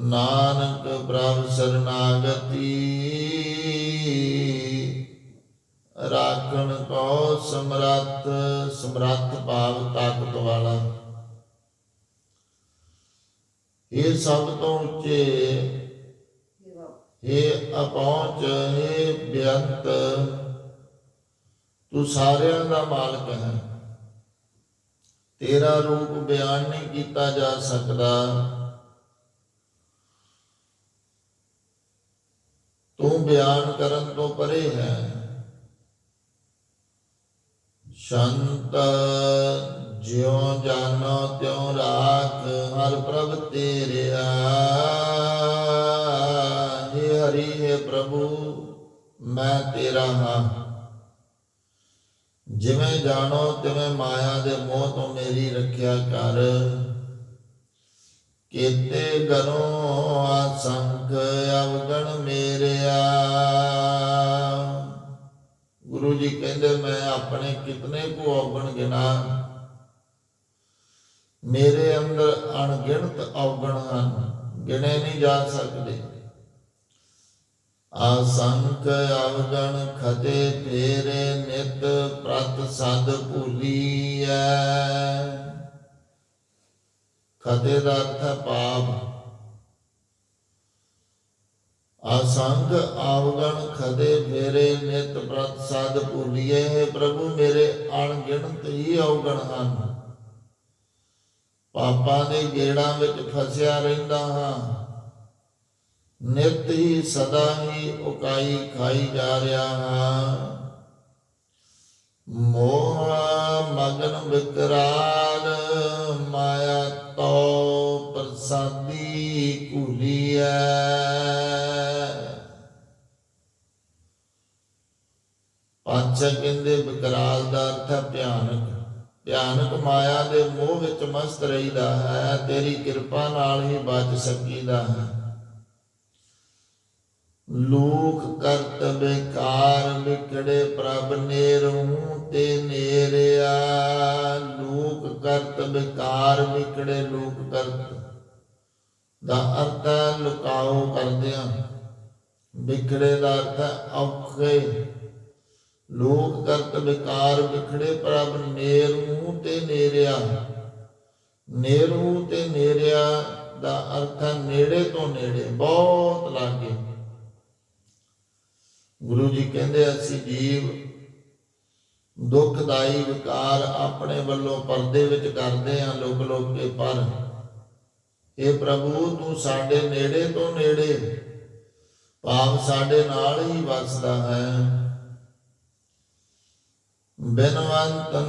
ਨਾਨਕ ਪ੍ਰਭ ਸਰਨਾਗਤੀ। ਰਾਖਣ ਕੋ ਸਮਰੱਥ ਸਮਰੱਥ ਭਾਵ ਤਾਕਤ ਵਾਲਾ। ਇਹ ਸਭ ਤੋਂ ਉੱਚੇ ਇਹ ਅਪਹੁੰਚ ਇਹ ਬੇਅੰਤ, ਤੂੰ ਸਾਰਿਆਂ ਦਾ ਮਾਲਕ ਹੈ। ਤੇਰਾ ਰੂਪ ਬਿਆਨ ਨਹੀਂ ਕੀਤਾ ਜਾ ਸਕਦਾ। ਤੂੰ ਬਿਆਨ ਕਰਨ ਤੋਂ ਪਰੇ ਹੈ। ਸ਼ੰਤ ਜਿਉ ਜਾਨੋ ਤਿਉ ਰਾਖ, ਹਰ ਪ੍ਰਭ ਤੇਰਿਆ ਹੇ ਹਰੀ, ਹੈ ਪ੍ਰਭੂ, ਮੈਂ ਤੇਰਾ ਹਾਂ। ਜਿਵੇਂ ਜਾਣੋ ਤਿਵੇਂ ਮਾਇਆ ਦੇ ਮੋਹ ਤੋਂ ਮੇਰੀ ਰੱਖਿਆ ਕਰ। ਕੀਤੇ ਗਰੋਂ ਅਸੰਖ ਅਵਗਣ ਮੇਰਿਆ। ਗੁਰੂ ਜੀ ਕਹਿੰਦੇ, ਮੈਂ ਆਪਣੇ ਕਿਤਨੇ ਕੋ ਅਵਗਣ ਗਿਣਾ? ਮੇਰੇ ਅੰਦਰ ਅਣਗਿਣਤ ਅਵਗਣ ਹਨ, ਗਿਣੇ ਨਹੀਂ ਜਾ ਸਕਦੇ। ਅਸੰਖ ਅਵਗਣ ਖਤੇ ਤੇਰੇ ਨਿਤ ਪ੍ਰਤ ਸਦ ਭੂਲੀਐ। ਖਤੇ ਦਾ ਅਰਥ ਹੈ ਪਾਪ। ਅਸੰਗ ਆਵਗਣ ਖਦੇ ਫੇਰੇ ਨਿਤ ਪ੍ਰਤ ਸਦ ਭੂਲੀਏ, ਹੈ ਪ੍ਰਭੂ ਮੇਰੇ ਅਣਗਿਣਤ ਹੀ ਅਵਗਣ ਹਨ। ਪਾਪਾਂ ਦੇ ਗੇੜਾਂ ਵਿੱਚ ਫਸਿਆ ਰਹਿੰਦਾ ਹਾਂ। ਨਿਤ ਹੀ ਸਦਾ ਹੀ ਉਕਾਈ ਖਾਈ ਜਾ ਰਿਹਾ ਹਾਂ। ਮੋਹ ਮਗਨ ਵਿਕਰਾ ਤੋ ਪ੍ਰਸਾਦੀ ਕੁਲੀਐ। ਪੰਜ ਕਹਿੰਦੇ ਵਿਕਰਾਲ ਦਾ ਅਰਥ ਹੈ ਭਿਆਨਕ। ਭਿਆਨਕ ਮਾਇਆ ਦੇ ਮੋਹ ਵਿੱਚ ਮਸਤ ਰਹੀਦਾ ਹੈ, ਤੇਰੀ ਕਿਰਪਾ ਨਾਲ ਹੀ ਬਚ ਸਕੀਦਾ ਹੈ। ਲੋਕ ਕਰਤ ਬੇਕਾਰ ਵਿਖੜੇ ਪ੍ਰਭ ਨੇਰੂ ਤੇ ਨੇਰਿਆ। ਲੋਕ ਕਰਤ ਬੇਕਾਰ ਵਿਖੜੇ ਲੋਕ ਕਰਤ। ਦਾ ਅਰਥ ਹੈ ਲੁਕਾਓ ਕਰਦਿਆਂ ਵਿਖੜੇ ਦਾ ਅਰਥ ਔਖੇ। ਲੋਕ ਕਰਤ ਵਿਕਾਰ ਵਿਖੜੇ ਪ੍ਰਭ ਨੇਰੂ ਤੇ ਨੇਰਿਆ। ਨੇਰੂ ਤੇ ਨੇਰਿਆ ਦਾ ਅਰਥ ਹੈ ਨੇੜੇ ਤੋਂ ਨੇੜੇ, ਬਹੁਤ ਲਾਗੇ। ਗੁਰੂ ਜੀ ਕਹਿੰਦੇ ਅਸੀਂ ਜੀਵ ਦੁਖਦਾਈ ਵਿਕਾਰ ਆਪਣੇ ਵੱਲੋਂ ਪਰਦੇ ਵਿੱਚ ਕਰਦੇ ਹਾਂ ਲੋਕ ਲੋਕ ਕੇ ਪਰ। ਇਹ ਪ੍ਰਭੂ ਤੂੰ ਸਾਡੇ ਨੇੜੇ ਤੋਂ ਨੇੜੇ। ਭਾਵ ਸਾਡੇ ਨਾਲ ਹੀ ਵਸਦਾ ਹੈ। ਬਿਨਵੰਤ